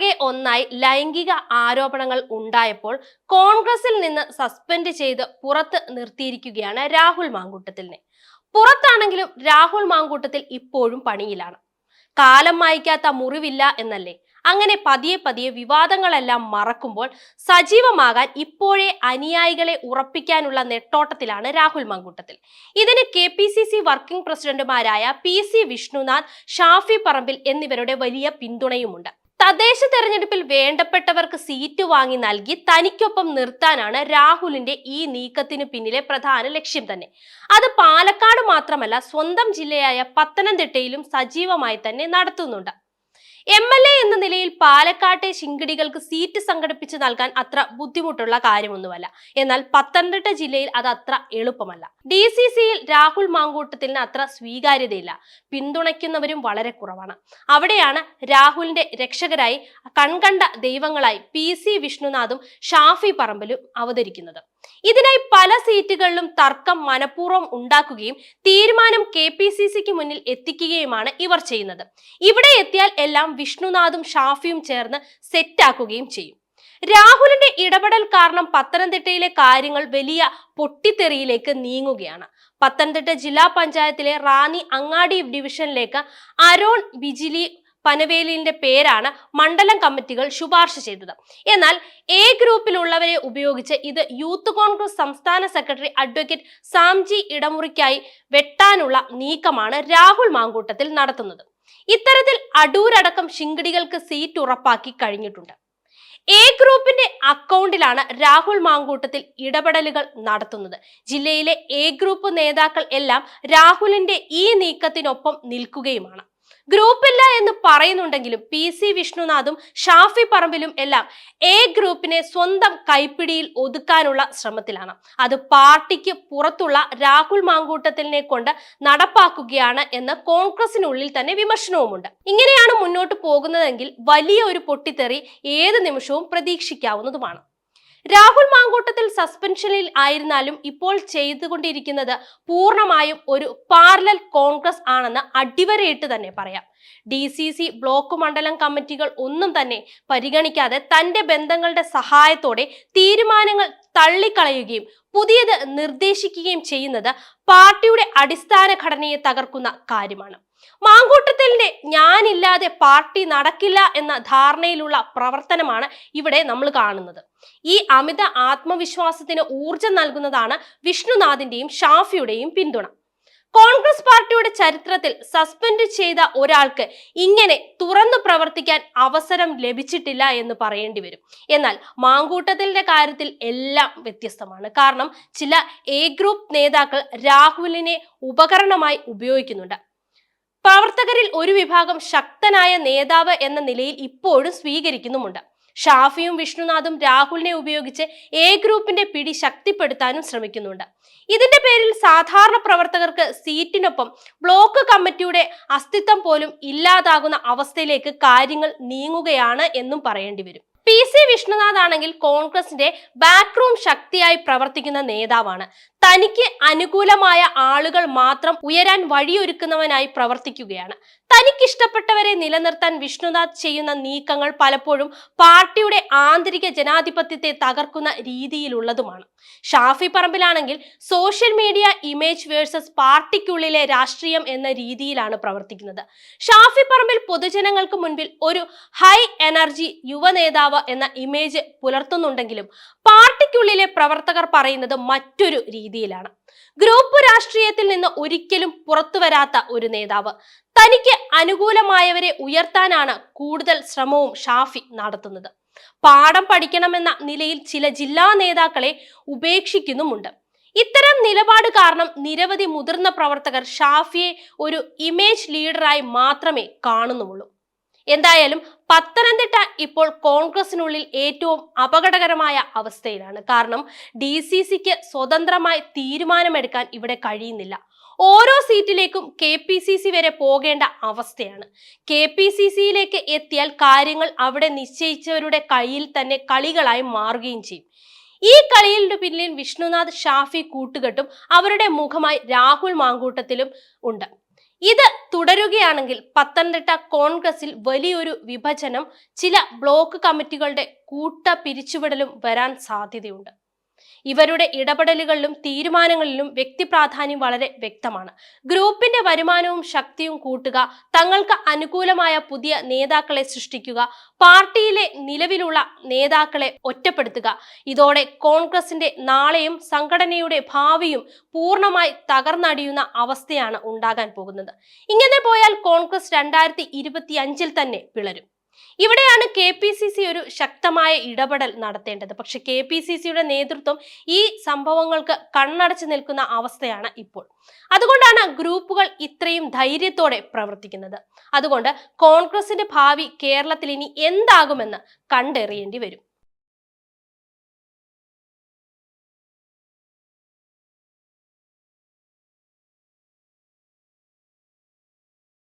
പിറകെ ഒന്നായി ലൈംഗിക ആരോപണങ്ങൾ ഉണ്ടായപ്പോൾ കോൺഗ്രസിൽ നിന്ന് സസ്പെൻഡ് ചെയ്ത് പുറത്ത് നിർത്തിയിരിക്കുകയാണ് രാഹുൽ മാങ്കൂട്ടത്തിലിനെ. പുറത്താണെങ്കിലും രാഹുൽ മാങ്കൂട്ടത്തിൽ ഇപ്പോഴും പണിയിലാണ്. കാലം മായ്ക്കാത്ത മുറിവില്ല എന്നല്ലേ? അങ്ങനെ പതിയെ പതിയെ വിവാദങ്ങളെല്ലാം മറക്കുമ്പോൾ സജീവമാകാൻ ഇപ്പോഴേ അനുയായികളെ ഉറപ്പിക്കാനുള്ള നെട്ടോട്ടത്തിലാണ് രാഹുൽ മാങ്കൂട്ടത്തിൽ. ഇതിന് K P C C working പ്രസിഡന്റുമാരായ പി സി വിഷ്ണുനാഥ് ഷാഫി പറമ്പിൽ എന്നിവരുടെ വലിയ പിന്തുണയുമുണ്ട്. തദ്ദേശ തെരഞ്ഞെടുപ്പിൽ വേണ്ടപ്പെട്ടവർക്ക് സീറ്റ് വാങ്ങി നൽകി തനിക്കൊപ്പം നിർത്താനാണ് രാഹുലിന്റെ ഈ നീക്കത്തിന് പിന്നിലെ പ്രധാന ലക്ഷ്യം തന്നെ. അത് പാലക്കാട് മാത്രമല്ല സ്വന്തം ജില്ലയായ പത്തനംതിട്ടയിലും സജീവമായി തന്നെ നടത്തുന്നുണ്ട്. എം എൽ എ പാലക്കാട്ടെ ശിങ്കിടികൾക്ക് സീറ്റ് സംഘടിപ്പിച്ച് നൽകാൻ അത്ര ബുദ്ധിമുട്ടുള്ള കാര്യമൊന്നുമല്ല. എന്നാൽ പത്തനംതിട്ട ജില്ലയിൽ അത് അത്ര എളുപ്പമല്ല. ഡി സി സിയിൽ രാഹുൽ മാങ്കൂട്ടത്തിന് അത്ര സ്വീകാര്യതയില്ല. പിന്തുണയ്ക്കുന്നവരും വളരെ കുറവാണ്. അവിടെയാണ് രാഹുലിന്റെ രക്ഷകരായി കൺകണ്ട ദൈവങ്ങളായി പി സി വിഷ്ണുനാഥും ഷാഫി പറമ്പലും അവതരിക്കുന്നത്. ഇതിനായി പല സീറ്റുകളിലും തർക്കം മനഃപൂർവം ഉണ്ടാക്കുകയും തീരുമാനം കെ പി സി സിക്ക് മുന്നിൽ എത്തിക്കുകയുമാണ് ഇവർ ചെയ്യുന്നത്. ഇവിടെ എത്തിയാൽ എല്ലാം വിഷ്ണുനാഥും ഷാഫിയും ചേർന്ന് സെറ്റാക്കുകയും ചെയ്യും. രാഹുലിന്റെ ഇടപെടൽ കാരണം പത്തനംതിട്ടയിലെ കാര്യങ്ങൾ വലിയ പൊട്ടിത്തെറിയിലേക്ക് നീങ്ങുകയാണ്. പത്തനംതിട്ട ജില്ലാ പഞ്ചായത്തിലെ റാന്നി അങ്ങാടി ഡിവിഷനിലേക്ക് അരോൺ ബിജിലി പനവേലിന്റെ പേരാണ് മണ്ഡലം കമ്മിറ്റികൾ ശുപാർശ ചെയ്തത്. എന്നാൽ എ ഗ്രൂപ്പിലുള്ളവരെ ഉപയോഗിച്ച് ഇത് യൂത്ത് കോൺഗ്രസ് സംസ്ഥാന സെക്രട്ടറി അഡ്വക്കേറ്റ് സാംജി ഇടമുറിക്കായി വെട്ടാനുള്ള നീക്കമാണ് രാഹുൽ മാങ്കൂട്ടത്തിൽ നടത്തുന്നത്. ഇത്തരത്തിൽ അടൂരടക്കം ശിങ്കിടികൾക്ക് സീറ്റ് ഉറപ്പാക്കി കഴിഞ്ഞിട്ടുണ്ട്. എ ഗ്രൂപ്പിന്റെ അക്കൗണ്ടിലാണ് രാഹുൽ മാങ്കൂട്ടത്തിൽ ഇടപെടലുകൾ നടത്തുന്നത്. ജില്ലയിലെ എ ഗ്രൂപ്പ് നേതാക്കൾ എല്ലാം രാഹുലിന്റെ ഈ നീക്കത്തിനൊപ്പം നിൽക്കുകയുമാണ്. ഗ്രൂപ്പില്ല എന്ന് പറയുന്നുണ്ടെങ്കിലും പി സി വിഷ്ണുനാഥും ഷാഫി പറമ്പിലും എല്ലാം എ ഗ്രൂപ്പിനെ സ്വന്തം കൈപ്പിടിയിൽ ഒതുക്കാനുള്ള ശ്രമത്തിലാണ്. അത് പാർട്ടിക്ക് പുറത്തുള്ള രാഹുൽ മാങ്കൂട്ടത്തിലിനെ കൊണ്ട് നടപ്പാക്കുകയാണ് എന്ന് കോൺഗ്രസിനുള്ളിൽ തന്നെ വിമർശനവുമുണ്ട്. ഇങ്ങനെയാണ് മുന്നോട്ട് പോകുന്നതെങ്കിൽ വലിയ ഒരു പൊട്ടിത്തെറി ഏത് നിമിഷവും പ്രതീക്ഷിക്കാവുന്നതുമാണ്. രാഹുൽ മാങ്കൂട്ടത്തിൽ സസ്പെൻഷനിൽ ആയിരുന്നാലും ഇപ്പോൾ ചെയ്തുകൊണ്ടിരിക്കുന്നത് പൂർണമായും ഒരു പാർലൽ കോൺഗ്രസ് ആണെന്ന് അടിവരയിട്ട് തന്നെ പറയാം. ഡി സി സി ബ്ലോക്ക് മണ്ഡലം കമ്മിറ്റികൾ ഒന്നും തന്നെ പരിഗണിക്കാതെ തന്റെ ബന്ധങ്ങളുടെ സഹായത്തോടെ തീരുമാനങ്ങൾ തള്ളിക്കളയുകയും പുതിയത് നിർദ്ദേശിക്കുകയും ചെയ്യുന്നത് പാർട്ടിയുടെ അടിസ്ഥാന ഘടനയെ തകർക്കുന്ന കാര്യമാണ്. മാങ്കൂട്ടത്തിലെ ഞാനില്ലാതെ പാർട്ടി നടക്കില്ല എന്ന ധാരണയിലുള്ള പ്രവർത്തനമാണ് ഇവിടെ നമ്മൾ കാണുന്നത്. ഈ അമിത ആത്മവിശ്വാസത്തിന് ഊർജം നൽകുന്നതാണ് വിഷ്ണുനാഥിന്റെയും ഷാഫിയുടെയും പിന്തുണ. കോൺഗ്രസ് പാർട്ടിയുടെ ചരിത്രത്തിൽ സസ്പെൻഡ് ചെയ്ത ഒരാൾക്ക് ഇങ്ങനെ തുറന്നു പ്രവർത്തിക്കാൻ അവസരം ലഭിച്ചിട്ടില്ല എന്ന് പറയേണ്ടി വരും. എന്നാൽ മാങ്കൂട്ടത്തിന്റെ കാര്യത്തിൽ എല്ലാം വ്യത്യസ്തമാണ്. കാരണം ചില എ ഗ്രൂപ്പ് നേതാക്കൾ രാഹുലിനെ ഉപകരണമായി ഉപയോഗിക്കുന്നുണ്ട്. പ്രവർത്തകരിൽ ഒരു വിഭാഗം ശക്തനായ നേതാവ് എന്ന നിലയിൽ ഇപ്പോഴും സ്വീകരിക്കുന്നുമുണ്ട്. ഷാഫിയും വിഷ്ണുനാഥും രാഹുലിനെ ഉപയോഗിച്ച് എ ഗ്രൂപ്പിന്റെ പിടി ശക്തിപ്പെടുത്താനും ശ്രമിക്കുന്നുണ്ട്. ഇതിന്റെ പേരിൽ സാധാരണ പ്രവർത്തകർക്ക് സീറ്റിനൊപ്പം ബ്ലോക്ക് കമ്മിറ്റിയുടെ അസ്തിത്വം പോലും ഇല്ലാതാകുന്ന അവസ്ഥയിലേക്ക് കാര്യങ്ങൾ നീങ്ങുകയാണ് എന്നും പറയേണ്ടി വരും. പി സി വിഷ്ണുനാഥ് ആണെങ്കിൽ കോൺഗ്രസിന്റെ ബാക്ക്റൂം ശക്തിയായി പ്രവർത്തിക്കുന്ന നേതാവാണ്. തനിക്ക് അനുകൂലമായ ആളുകൾ മാത്രം ഉയരാൻ വഴിയൊരുക്കുന്നവനായി പ്രവർത്തിക്കുകയാണ്. തനിക്കിഷ്ടപ്പെട്ടവരെ നിലനിർത്താൻ വിഷ്ണുനാഥ് ചെയ്യുന്ന നീക്കങ്ങൾ പലപ്പോഴും പാർട്ടിയുടെ ആന്തരിക ജനാധിപത്യത്തെ തകർക്കുന്ന രീതിയിലുള്ളതുമാണ്. ഷാഫി പറമ്പിലാണെങ്കിൽ സോഷ്യൽ മീഡിയ ഇമേജ് വേഴ്സസ് പാർട്ടിക്കുള്ളിലെ രാഷ്ട്രീയം എന്ന രീതിയിലാണ് പ്രവർത്തിക്കുന്നത്. ഷാഫി പറമ്പിൽ പൊതുജനങ്ങൾക്ക് മുൻപിൽ ഒരു ഹൈ എനർജി യുവ നേതാവ് എന്ന ഇമേജ് പുലർത്തുന്നുണ്ടെങ്കിലും പാർട്ടിക്കുള്ളിലെ പ്രവർത്തകർ പറയുന്നത് മറ്റൊരു രീതിയിലാണ്. ഗ്രൂപ്പ് രാഷ്ട്രീയത്തിൽ നിന്ന് ഒരിക്കലും പുറത്തു വരാത്ത ഒരു നേതാവ്. തനിക്ക് അനുകൂലമായവരെ ഉയർത്താനാണ് കൂടുതൽ ശ്രമവും ഷാഫി നടത്തുന്നത്. പാഠം പഠിക്കണമെന്ന നിലയിൽ ചില ജില്ലാ നേതാക്കളെ ഉപേക്ഷിക്കുന്നുമുണ്ട്. ഇത്തരം നിലപാട് കാരണം നിരവധി മുതിർന്ന പ്രവർത്തകർ ഷാഫിയെ ഒരു ഇമേജ് ലീഡറായി മാത്രമേ കാണുന്നുള്ളൂ. എന്തായാലും പത്തനംതിട്ട ഇപ്പോൾ കോൺഗ്രസിനുള്ളിൽ ഏറ്റവും അപകടകരമായ അവസ്ഥയിലാണ്. കാരണം ഡി സി സിക്ക് സ്വതന്ത്രമായി തീരുമാനമെടുക്കാൻ ഇവിടെ കഴിയുന്നില്ല. ഓരോ സീറ്റിലേക്കും കെ പി സി സി വരെ പോകേണ്ട അവസ്ഥയാണ്. കെ പി സി സിയിലേക്ക് എത്തിയാൽ കാര്യങ്ങൾ അവിടെ നിശ്ചയിച്ചവരുടെ കയ്യിൽ തന്നെ കളികളായി മാറുകയും ചെയ്യും. ഈ കളിയുടെ പിന്നിൽ വിഷ്ണുനാഥ് ഷാഫി കൂട്ടുകെട്ടും അവരുടെ മുഖമായി രാഹുൽ മാങ്കൂട്ടത്തിലും ഉണ്ട്. ഇത് തുടരുകയാണെങ്കിൽ പത്തനംതിട്ട കോൺഗ്രസിൽ വലിയൊരു വിഭജനം ചില ബ്ലോക്ക് കമ്മിറ്റികളുടെ കൂട്ട പിരിച്ചുവിടലും വരാൻ സാധ്യതയുണ്ട്. ഇവരുടെ ഇടപെടലുകളിലും തീരുമാനങ്ങളിലും വ്യക്തിപ്രാധാന്യം വളരെ വ്യക്തമാണ്. ഗ്രൂപ്പിന്റെ വരുമാനവും ശക്തിയും കൂട്ടുക തങ്ങൾക്ക് അനുകൂലമായ പുതിയ നേതാക്കളെ സൃഷ്ടിക്കുക പാർട്ടിയിലെ നിലവിലുള്ള നേതാക്കളെ ഒറ്റപ്പെടുത്തുക. ഇതോടെ കോൺഗ്രസിന്റെ നാളെയും സംഘടനയുടെ ഭാവിയും പൂർണമായി തകർന്നടിയുന്ന അവസ്ഥയാണ് ഉണ്ടാകാൻ പോകുന്നത്. ഇങ്ങനെ പോയാൽ കോൺഗ്രസ് രണ്ടായിരത്തി തന്നെ പിളരും. ഇവിടെയാണ് കെ പി സി സി ഒരു ശക്തമായ ഇടപെടൽ നടത്തേണ്ടത്. പക്ഷെ കെ പി സി സിയുടെ നേതൃത്വം ഈ സംഭവങ്ങൾക്ക് കണ്ണടച്ചു നിൽക്കുന്ന അവസ്ഥയാണ് ഇപ്പോൾ. അതുകൊണ്ടാണ് ഗ്രൂപ്പുകൾ ഇത്രയും ധൈര്യത്തോടെ പ്രവർത്തിക്കുന്നത്. അതുകൊണ്ട് കോൺഗ്രസിന്റെ ഭാവി കേരളത്തിൽ ഇനി എന്താകുമെന്ന് കണ്ടെറിയേണ്ടി വരും.